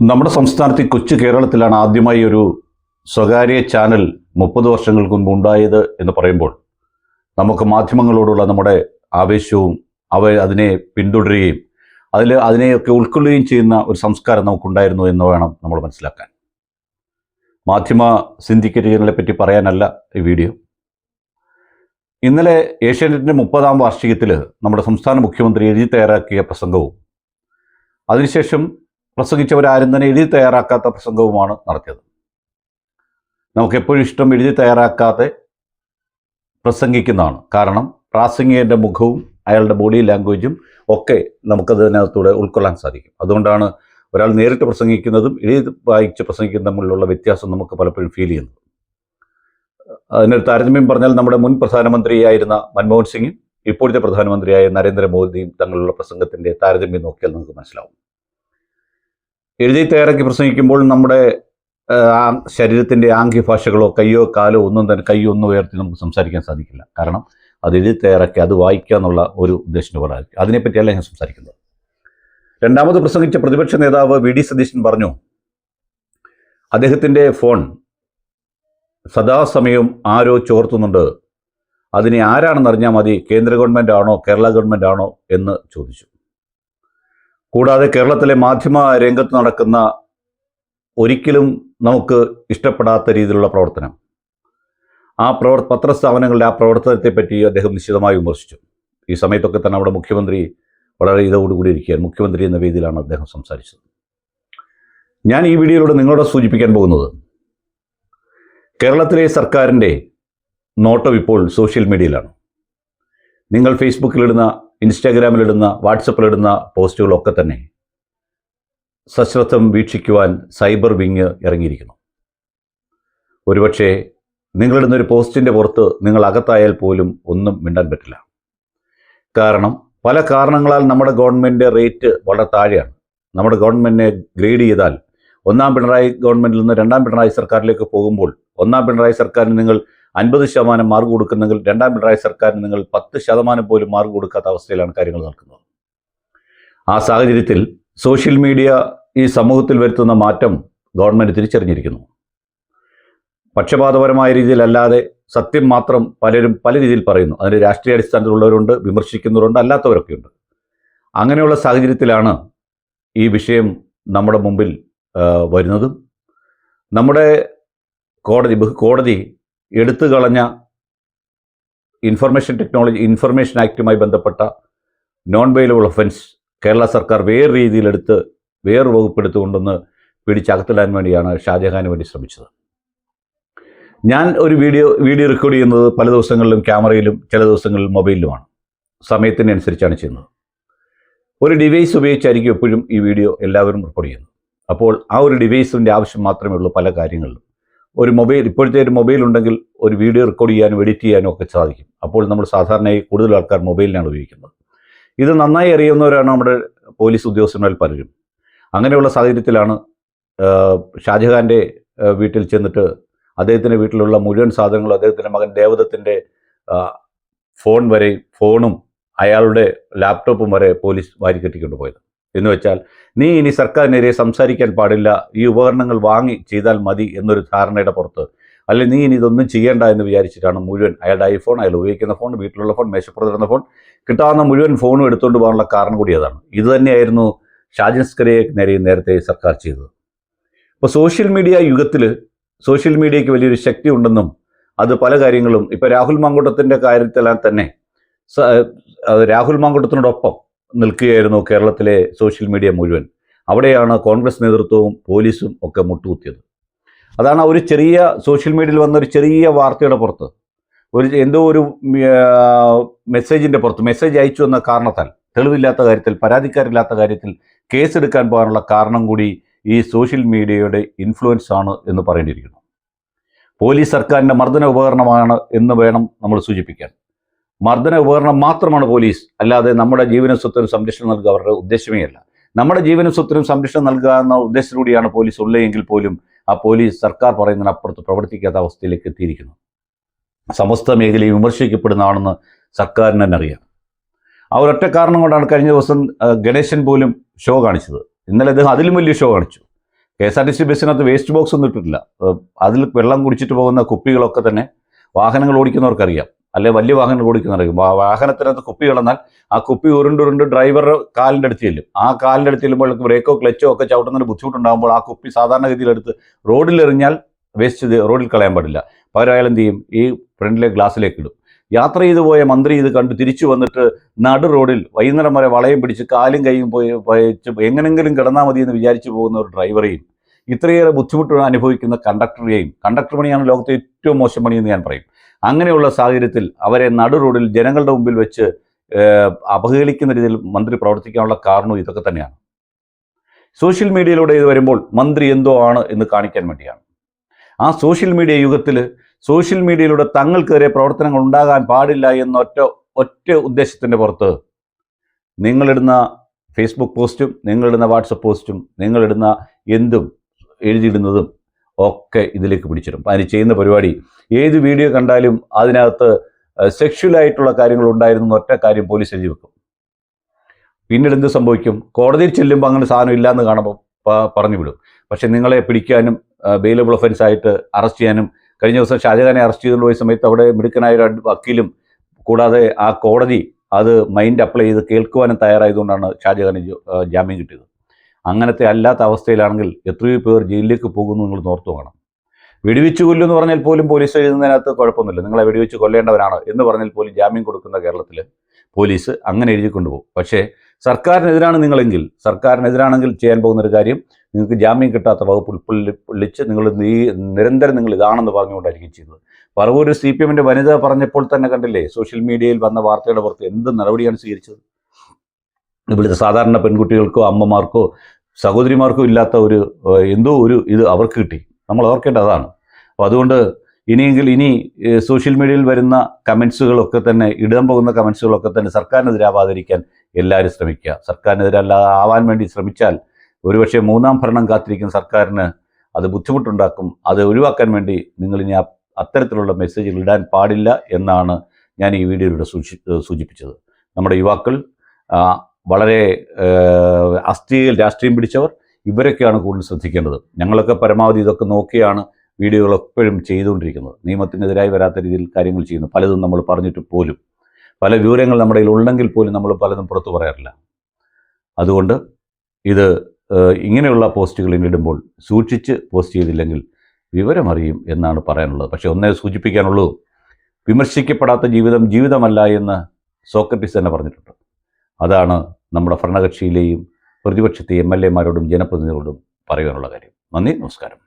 നമ്മുടെ സംസ്ഥാനത്ത് കൊച്ചു കേരളത്തിലാണ് ആദ്യമായി ഒരു സ്വകാര്യ ചാനൽ മുപ്പത് വർഷങ്ങൾക്ക് മുമ്പ് ഉണ്ടായത് എന്ന് പറയുമ്പോൾ നമുക്ക് മാധ്യമങ്ങളോടുള്ള നമ്മുടെ ആവേശവും അവ അതിനെ പിന്തുടരുകയും അതിൽ അതിനെയൊക്കെ ഉൾക്കൊള്ളുകയും ചെയ്യുന്ന ഒരു സംസ്കാരം നമുക്കുണ്ടായിരുന്നു എന്ന് വേണം നമ്മൾ മനസ്സിലാക്കാൻ. മാധ്യമ സിന്ധിക്കറ്റുകളെ പറ്റി പറയാനല്ല ഈ വീഡിയോ. ഇന്നലെ ഏഷ്യാനെറ്റിന്റെ മുപ്പതാം വാർഷികത്തിൽ നമ്മുടെ സംസ്ഥാന മുഖ്യമന്ത്രി എഴുതി തയ്യാറാക്കിയ പ്രസംഗവും അതിനുശേഷം പ്രസംഗിച്ചവരാരും തന്നെ എഴുതി തയ്യാറാക്കാത്ത പ്രസംഗവുമാണ് നടത്തിയത്. നമുക്ക് എപ്പോഴും ഇഷ്ടം എഴുതി തയ്യാറാക്കാതെ പ്രസംഗിക്കുന്നതാണ്. കാരണം പ്രാസംഗികന്റെ മുഖവും അയാളുടെ ബോഡി ലാംഗ്വേജും ഒക്കെ നമുക്കതിനകത്തൂടെ ഉൾക്കൊള്ളാൻ സാധിക്കും. അതുകൊണ്ടാണ് ഒരാൾ നേരിട്ട് പ്രസംഗിക്കുന്നതും എഴുതി വായിച്ച് പ്രസംഗിക്കുന്നതും തമ്മിലുള്ള വ്യത്യാസം നമുക്ക് പലപ്പോഴും ഫീൽ ചെയ്യുന്നത്. അതിനൊരു താരതമ്യം പറഞ്ഞാൽ നമ്മുടെ മുൻ പ്രധാനമന്ത്രിയായിരുന്ന മൻമോഹൻ സിംഗും ഇപ്പോഴത്തെ പ്രധാനമന്ത്രിയായ നരേന്ദ്രമോദിയും തങ്ങളുള്ള പ്രസംഗത്തിന്റെ താരതമ്യം നോക്കിയാൽ നമുക്ക് മനസ്സിലാവും. എഴുതി തയ്യാറാക്കി പ്രസംഗിക്കുമ്പോൾ നമ്മുടെ ശരീരത്തിന്റെ ആംഗ്യഭാഷകളോ കയ്യോ കാലോ ഒന്നും തന്നെ കയ്യോ ഒന്നും ഉയർത്തി നമുക്ക് സംസാരിക്കാൻ സാധിക്കില്ല. കാരണം അത് എഴുതി തയ്യാറാക്കി അത് വായിക്കുക എന്നുള്ള ഒരു ഉദ്ദേശത്തിന് പറയാം അതിനെപ്പറ്റിയല്ല ഞാൻ സംസാരിക്കുന്നത്. രണ്ടാമത് പ്രസംഗിച്ച പ്രതിപക്ഷ നേതാവ് വി ഡി സതീശൻ പറഞ്ഞു അദ്ദേഹത്തിന്റെ ഫോൺ സദാസമയവും ആരോ ചോർത്തുന്നുണ്ട്. അതിനെ ആരാണെന്ന് അറിഞ്ഞാൽ മതി കേന്ദ്ര ഗവൺമെന്റ് ആണോ കേരള ഗവൺമെന്റ് ആണോ എന്ന് ചോദിച്ചു. കൂടാതെ കേരളത്തിലെ മാധ്യമ രംഗത്ത് നടക്കുന്ന ഒരിക്കലും നമുക്ക് ഇഷ്ടപ്പെടാത്ത രീതിയിലുള്ള പ്രവർത്തനം. ആ പ്രവർ പത്രസ്ഥാപനങ്ങളുടെ ആ പ്രവർത്തനത്തെ പറ്റി അദ്ദേഹം നിശ്ചിതമായി വിമർശിച്ചു. ഈ സമയത്തൊക്കെ തന്നെ അവിടെ മുഖ്യമന്ത്രി വളരെ ഇതോടുകൂടി ഇരിക്കുകയാണ്. മുഖ്യമന്ത്രി എന്ന വേദിയിലാണ് അദ്ദേഹം സംസാരിച്ചത്. ഞാൻ ഈ വീഡിയോയിലൂടെ നിങ്ങളോട് സൂചിപ്പിക്കാൻ പോകുന്നത് കേരളത്തിലെ സർക്കാരിന്റെ നോട്ടം ഇപ്പോൾ സോഷ്യൽ മീഡിയയിലാണ്. നിങ്ങൾ ഫേസ്ബുക്കിലിടുന്ന ഇൻസ്റ്റാഗ്രാമിലിടുന്ന വാട്സപ്പിലിടുന്ന പോസ്റ്റുകളൊക്കെ തന്നെ സശ്രദ്ധം വീക്ഷിക്കുവാൻ സൈബർ വിങ് ഇറങ്ങിയിരിക്കുന്നു. ഒരുപക്ഷെ നിങ്ങളിടുന്ന ഒരു പോസ്റ്റിന്റെ പുറത്ത് നിങ്ങൾ അകത്തായാൽ പോലും ഒന്നും മിണ്ടാൻ പറ്റില്ല. കാരണം പല കാരണങ്ങളാൽ നമ്മുടെ ഗവൺമെന്റ് റേറ്റ് വളരെ താഴെയാണ്. നമ്മുടെ ഗവൺമെന്റിനെ ഗ്രേഡ് ചെയ്താൽ ഒന്നാം പിണറായി ഗവൺമെന്റിൽ നിന്ന് രണ്ടാം പിണറായി സർക്കാരിലേക്ക് പോകുമ്പോൾ ഒന്നാം പിണറായി സർക്കാരിന് നിങ്ങൾ അൻപത് ശതമാനം മാർക്ക് കൊടുക്കുന്നെങ്കിൽ രണ്ടാം പിണറായി സർക്കാരിന് നിങ്ങൾ പത്ത് ശതമാനം പോലും മാർക്ക് കൊടുക്കാത്ത അവസ്ഥയിലാണ് കാര്യങ്ങൾ നടക്കുന്നത്. ആ സാഹചര്യത്തിൽ സോഷ്യൽ മീഡിയ ഈ സമൂഹത്തിൽ വരുത്തുന്ന മാറ്റം ഗവൺമെന്റ് തിരിച്ചറിഞ്ഞിരിക്കുന്നു. പക്ഷപാതപരമായ രീതിയിലല്ലാതെ സത്യം മാത്രം പലരും പല രീതിയിൽ പറയുന്നു. അതിന് രാഷ്ട്രീയ അടിസ്ഥാനത്തിലുള്ളവരുണ്ട് വിമർശിക്കുന്നവരുണ്ട് അല്ലാത്തവരൊക്കെയുണ്ട്. അങ്ങനെയുള്ള സാഹചര്യത്തിലാണ് ഈ വിഷയം നമ്മുടെ മുമ്പിൽ വരുന്നതും. നമ്മുടെ കോടതി ബഹു- കോടതി എടുത്തു കളഞ്ഞ ഇൻഫർമേഷൻ ടെക്നോളജി ഇൻഫർമേഷൻ ആക്റ്റുമായി ബന്ധപ്പെട്ട നോൺ ബെയിലബിൾ ഒഫൻസ് കേരള സർക്കാർ വേറെ രീതിയിലെടുത്ത് വേറെ വകുപ്പെടുത്തുകൊണ്ടൊന്ന് പിടിച്ചകത്തിടാൻ വേണ്ടിയാണ് ഷാജഹാന് വേണ്ടി ശ്രമിച്ചത്. ഞാൻ ഒരു വീഡിയോ വീഡിയോ റെക്കോർഡ് ചെയ്യുന്നത് പല ദിവസങ്ങളിലും ക്യാമറയിലും ചില ദിവസങ്ങളിൽ മൊബൈലിലുമാണ്. സമയത്തിനനുസരിച്ചാണ് ചെയ്യുന്നത്. ഒരു ഡിവൈസ് ഉപയോഗിച്ചായിരിക്കും എപ്പോഴും ഈ വീഡിയോ എല്ലാവരും റെക്കോർഡ് ചെയ്യുന്നത്. അപ്പോൾ ആ ഒരു ഡിവൈസിന്റെ ആവശ്യം മാത്രമേ ഉള്ളൂ പല കാര്യങ്ങളിലും. ഒരു മൊബൈൽ ഇപ്പോഴത്തെ ഒരു മൊബൈൽ ഉണ്ടെങ്കിൽ ഒരു വീഡിയോ റെക്കോർഡ് ചെയ്യാനും എഡിറ്റ് ചെയ്യാനും ഒക്കെ സാധിക്കും. അപ്പോൾ നമ്മൾ സാധാരണയായി കൂടുതൽ ആൾക്കാർ മൊബൈലിനാണ് ഉപയോഗിക്കുന്നത്. ഇത് നന്നായി അറിയുന്നവരാണ് നമ്മുടെ പോലീസ് ഉദ്യോഗസ്ഥന്മാരിൽ പലരും. അങ്ങനെയുള്ള സാഹചര്യത്തിലാണ് ഷാജഹാന്റെ വീട്ടിൽ ചെന്നിട്ട് അദ്ദേഹത്തിന്റെ വീട്ടിലുള്ള മുഴുവൻ സാധനങ്ങളും അദ്ദേഹത്തിന്റെ മകൻ ദേവദത്തിന്റെ ഫോൺ വരെ ഫോണും അയാളുടെ ലാപ്ടോപ്പും വരെ പോലീസ് വാരിക്കെട്ടിക്കൊണ്ട് പോയത്. എന്ന് വെച്ചാൽ നീ ഇനി സർക്കാരിനെതിരെ സംസാരിക്കാൻ പാടില്ല ഈ ഉപകരണങ്ങൾ വാങ്ങി ചെയ്താൽ മതി എന്നൊരു ധാരണയുടെ പുറത്ത്. അല്ലെങ്കിൽ നീ ഇനി ഇതൊന്നും ചെയ്യേണ്ട എന്ന് വിചാരിച്ചിട്ടാണ് മുഴുവൻ അയാളുടെ ഐഫോൺ അയാൾ ഉപയോഗിക്കുന്ന ഫോൺ വീട്ടിലുള്ള ഫോൺ മേശപ്പുറത്തിരുന്ന ഫോൺ കിട്ടാവുന്ന മുഴുവൻ ഫോണും എടുത്തുകൊണ്ട് പോകാനുള്ള കാരണം കൂടി അതാണ്. ഇത് തന്നെയായിരുന്നു ഷാജിൻസ്കരയെ നേരെ നേരത്തെ സർക്കാർ ചെയ്തത്. അപ്പോൾ സോഷ്യൽ മീഡിയ യുഗത്തിൽ സോഷ്യൽ മീഡിയയ്ക്ക് വലിയൊരു ശക്തി ഉണ്ടെന്നും അത് പല കാര്യങ്ങളും ഇപ്പോൾ രാഹുൽ മാങ്കൂട്ടത്തിന്റെ കാര്യത്തിലാൽ തന്നെ രാഹുൽ മാങ്കൂട്ടത്തിനോടൊപ്പം നിൽക്കുകയായിരുന്നു കേരളത്തിലെ സോഷ്യൽ മീഡിയ മുഴുവൻ. അവിടെയാണ് കോൺഗ്രസ് നേതൃത്വവും പോലീസും ഒക്കെ മുട്ടുകുത്തിയത്. അതാണ് ഒരു ചെറിയ സോഷ്യൽ മീഡിയയിൽ വന്ന ഒരു ചെറിയ വാർത്തയുടെ പുറത്ത്. ഒരു എന്തോ ഒരു മെസ്സേജിന്റെ പുറത്ത്. മെസ്സേജ് അയച്ചു എന്ന കാരണത്താൽ തെളിവില്ലാത്ത കാര്യത്തിൽ പരാതിക്കാരില്ലാത്ത കാര്യത്തിൽ കേസെടുക്കാൻ പോകാനുള്ള കാരണം കൂടി ഈ സോഷ്യൽ മീഡിയയുടെ ഇൻഫ്ലുവൻസ് ആണ് എന്ന് പറയേണ്ടിയിരിക്കുന്നു. പോലീസ് സർക്കാരിന്റെ മർദ്ദന ഉപകരണമാണ് എന്ന് വേണം നമ്മൾ സൂചിപ്പിക്കാൻ. മർദ്ദന ഉപകരണം മാത്രമാണ് പോലീസ്. അല്ലാതെ നമ്മുടെ ജീവനും സ്വത്തിനും സംരക്ഷണം നൽകുക അവരുടെ ഉദ്ദേശമേ അല്ല. നമ്മുടെ ജീവനും സ്വത്തിനും സംരക്ഷണം നൽകുക എന്ന ഉദ്ദേശത്തിലൂടെയാണ് പോലീസ് ഉള്ളതെങ്കിൽ പോലും ആ പോലീസ് സർക്കാർ പറയുന്നതിനപ്പുറത്ത് പ്രവർത്തിക്കാത്ത അവസ്ഥയിലേക്ക് എത്തിയിരിക്കുന്നു. സമസ്ത മേഖലയും വിമർശിക്കപ്പെടുന്നതാണെന്ന് സർക്കാരിന് തന്നെ അറിയാം. ആ ഒരൊറ്റ കാരണം കൊണ്ടാണ് കഴിഞ്ഞ ദിവസം ഗണേശൻ പോലും ഷോ കാണിച്ചത്. ഇന്നലെ അദ്ദേഹം അതിലും വലിയ ഷോ കാണിച്ചു. K S R T C ബസ്സിനകത്ത് waste box ഒന്നും ഇട്ടിട്ടില്ല. അതിൽ വെള്ളം കുടിച്ചിട്ട് പോകുന്ന കുപ്പികളൊക്കെ തന്നെ വാഹനങ്ങൾ ഓടിക്കുന്നവർക്കറിയാം. അല്ലെ വലിയ വാഹനങ്ങൾ ഓടിക്കുന്നവർക്ക് വാഹനത്തിനകത്ത് കുപ്പി കിടന്നാൽ ആ കുപ്പി ഉരുണ്ടുരുണ്ട് ഡ്രൈവർ കാലിന്റെ അടുത്ത് ചെല്ലും. ആ കാലിന്റെ അടുത്ത് ചെല്ലുമ്പോൾ ബ്രേക്കോ ക്ലച്ചോ ഒക്കെ ചവിട്ടുന്നതിന് ബുദ്ധിമുട്ടുണ്ടാകുമ്പോൾ ആ കുപ്പി സാധാരണഗതിയിലെടുത്ത് റോഡിൽ എറിഞ്ഞാൽ വേസ്റ്റ് റോഡിൽ കളയാൻ പാടില്ല. പകരം അയാൾ എന്ത് ചെയ്യും? ഈ ഫ്രണ്ടിലെ ഗ്ലാസ്സിലേക്ക് ഇടും. യാത്ര ചെയ്തു പോയ മന്ത്രി ഇത് കണ്ട് തിരിച്ചു വന്നിട്ട് നടു റോഡിൽ വൈകുന്നേരം വരെ വളയം പിടിച്ച് കാലും കൈയും പോയി എങ്ങനെങ്കിലും കിടന്നാൽ മതി എന്ന് വിചാരിച്ചു പോകുന്ന ഒരു ഡ്രൈവറെയും ഇത്രയേറെ ബുദ്ധിമുട്ട് അനുഭവിക്കുന്ന കണ്ടക്ടറെയും കണ്ടക്ടർ പണിയാണ് ലോകത്തെ ഏറ്റവും മോശം പണിയെന്ന് ഞാൻ പറയും. അങ്ങനെയുള്ള സാഹചര്യത്തിൽ അവരെ നടു റോഡിൽ ജനങ്ങളുടെ മുമ്പിൽ വെച്ച് അപഹേളിക്കുന്ന രീതിയിൽ മന്ത്രി പ്രവർത്തിക്കാനുള്ള കാരണവും ഇതൊക്കെ തന്നെയാണ്. സോഷ്യൽ മീഡിയയിലൂടെ ഇത് വരുമ്പോൾ മന്ത്രി എന്തോ ആണ് എന്ന് കാണിക്കാൻ വേണ്ടിയാണ്. ആ സോഷ്യൽ മീഡിയ യുഗത്തിൽ സോഷ്യൽ മീഡിയയിലൂടെ തങ്ങൾക്കെതിരെ പ്രവർത്തനങ്ങൾ ഉണ്ടാകാൻ പാടില്ല എന്ന ഒറ്റ ഒറ്റ ഉദ്ദേശത്തിന്റെ പുറത്ത് നിങ്ങളിടുന്ന ഫേസ്ബുക്ക് പോസ്റ്റും നിങ്ങളിടുന്ന വാട്സപ്പ് പോസ്റ്റും നിങ്ങളിടുന്ന എന്തും എഴുതിയിടുന്നതും ഒക്കെ ഇതിലേക്ക് പിടിച്ചിടും. അതിന് ചെയ്യുന്ന പരിപാടി ഏത് വീഡിയോ കണ്ടാലും അതിനകത്ത് സെക്ഷുവലായിട്ടുള്ള കാര്യങ്ങൾ ഉണ്ടായിരുന്നു ഒറ്റ കാര്യം പോലീസ് എഴുതി വെക്കും. പിന്നീട് എന്ത് സംഭവിക്കും? കോടതിയിൽ ചെല്ലുമ്പോൾ അങ്ങനെ സാധനം ഇല്ലയെന്ന് കാണുമ്പോൾ പറഞ്ഞു വിടും. പക്ഷെ നിങ്ങളെ പിടിക്കാനും ബെയിലബിൾ ഒഫൻസ് ആയിട്ട് അറസ്റ്റ് ചെയ്യാനും കഴിഞ്ഞ ദിവസം ഷാജഹാനെ അറസ്റ്റ് ചെയ്തുകൊണ്ട് പോയ സമയത്ത് അവിടെ മിടുക്കനായ ഒരു വക്കീലും കൂടാതെ ആ കോടതി അത് മൈൻഡ് അപ്ലൈ ചെയ്ത് കേൾക്കുവാനും തയ്യാറായതുകൊണ്ടാണ് ഷാജഹാന് ജാമ്യം കിട്ടിയത്. അങ്ങനത്തെ അല്ലാത്ത അവസ്ഥയിലാണെങ്കിൽ എത്രയോ പേർ ജയിലിലേക്ക് പോകുന്നു നിങ്ങൾ നോർത്തു വേണം. വെടിവെച്ച് കൊല്ലുമെന്ന് പറഞ്ഞാൽ പോലും പോലീസ് എഴുതുന്നതിനകത്ത് കുഴപ്പമൊന്നുമില്ല. നിങ്ങളെ വെടിവെച്ച് കൊല്ലേണ്ടവരാണോ എന്ന് പറഞ്ഞാൽ പോലും ജാമ്യം കൊടുക്കുന്ന കേരളത്തിൽ പോലീസ് അങ്ങനെ എഴുതി കൊണ്ടുപോകും. പക്ഷേ സർക്കാരിനെതിരാണ് നിങ്ങളെങ്കിൽ സർക്കാരിനെതിരാണെങ്കിൽ ചെയ്യാൻ പോകുന്ന ഒരു കാര്യം നിങ്ങൾക്ക് ജാമ്യം കിട്ടാത്ത വകുപ്പ് ഉൾപ്പെടെ വിളിച്ച് നിങ്ങൾ നീ നിരന്തരം നിങ്ങൾ ഇതാണെന്ന് പറഞ്ഞുകൊണ്ടായിരിക്കും ചെയ്തത്. പറവൂർ സി പി എമ്മിന്റെ വനിത പറഞ്ഞപ്പോൾ തന്നെ കണ്ടില്ലേ സോഷ്യൽ മീഡിയയിൽ വന്ന വാർത്തയുടെ പുറത്ത് എന്ത് നടപടിയാണ് സ്വീകരിച്ചത്? ഇവിടുത്തെ സാധാരണ പെൺകുട്ടികൾക്കോ അമ്മമാർക്കോ സഹോദരിമാർക്കോ ഇല്ലാത്ത ഒരു എന്തോ ഒരു ഇത് അവർക്ക് കിട്ടി. നമ്മൾ ഓർക്കേണ്ട അതാണ്. അപ്പോൾ അതുകൊണ്ട് ഇനിയെങ്കിൽ ഇനി സോഷ്യൽ മീഡിയയിൽ വരുന്ന കമൻസുകളൊക്കെ തന്നെ ഇടാൻ പോകുന്ന കമൻസുകളൊക്കെ തന്നെ സർക്കാരിനെതിരാവാതിരിക്കാൻ എല്ലാവരും ശ്രമിക്കുക. സർക്കാരിനെതിരല്ലാതെ ആവാൻ വേണ്ടി ശ്രമിച്ചാൽ ഒരുപക്ഷെ മൂന്നാം ഭരണം കാത്തിരിക്കുന്ന സർക്കാരിന് അത് ബുദ്ധിമുട്ടുണ്ടാക്കും. അത് ഒഴിവാക്കാൻ വേണ്ടി നിങ്ങൾ ഇനി അത്തരത്തിലുള്ള മെസ്സേജുകൾ ഇടാൻ പാടില്ല എന്നാണ് ഞാൻ ഈ വീഡിയോയിലൂടെ സൂചി സൂചിപ്പിച്ചത്. നമ്മുടെ യുവാക്കൾ വളരെ അസ്ഥിയിൽ രാഷ്ട്രീയം പിടിച്ചവർ ഇവരൊക്കെയാണ് കൂടുതൽ ശ്രദ്ധിക്കേണ്ടത്. ഞങ്ങളൊക്കെ പരമാവധി ഇതൊക്കെ നോക്കിയാണ് വീഡിയോകൾ എപ്പോഴും ചെയ്തുകൊണ്ടിരിക്കുന്നത്. നിയമത്തിനെതിരായി വരാത്ത രീതിയിൽ കാര്യങ്ങൾ ചെയ്യുന്നു. പലതും നമ്മൾ പറഞ്ഞിട്ട് പോലും. പല വിവരങ്ങൾ നമ്മുടെ കയ്യിൽ ഉണ്ടെങ്കിൽ പോലും നമ്മൾ പലതും പുറത്തു പറയാറില്ല. അതുകൊണ്ട് ഇത് ഇങ്ങനെയുള്ള പോസ്റ്റുകൾ ഇടുമ്പോൾ സൂക്ഷിച്ച് പോസ്റ്റ് ചെയ്തില്ലെങ്കിൽ വിവരമറിയും എന്നാണ് പറയാനുള്ളത്. പക്ഷേ ഒന്നേ സൂചിപ്പിക്കാനുള്ളൂ. വിമർശിക്കപ്പെടാത്ത ജീവിതം ജീവിതമല്ല എന്ന് സോക്രട്ടീസ് തന്നെ പറഞ്ഞിട്ടുണ്ട്. അതാണ് നമ്മുടെ ഭരണകക്ഷിയിലെയും പ്രതിപക്ഷത്തെ എം എൽ എമാരോടും ജനപ്രതിനിധികളോടും പറയാനുള്ള കാര്യം. നന്ദി നമസ്കാരം.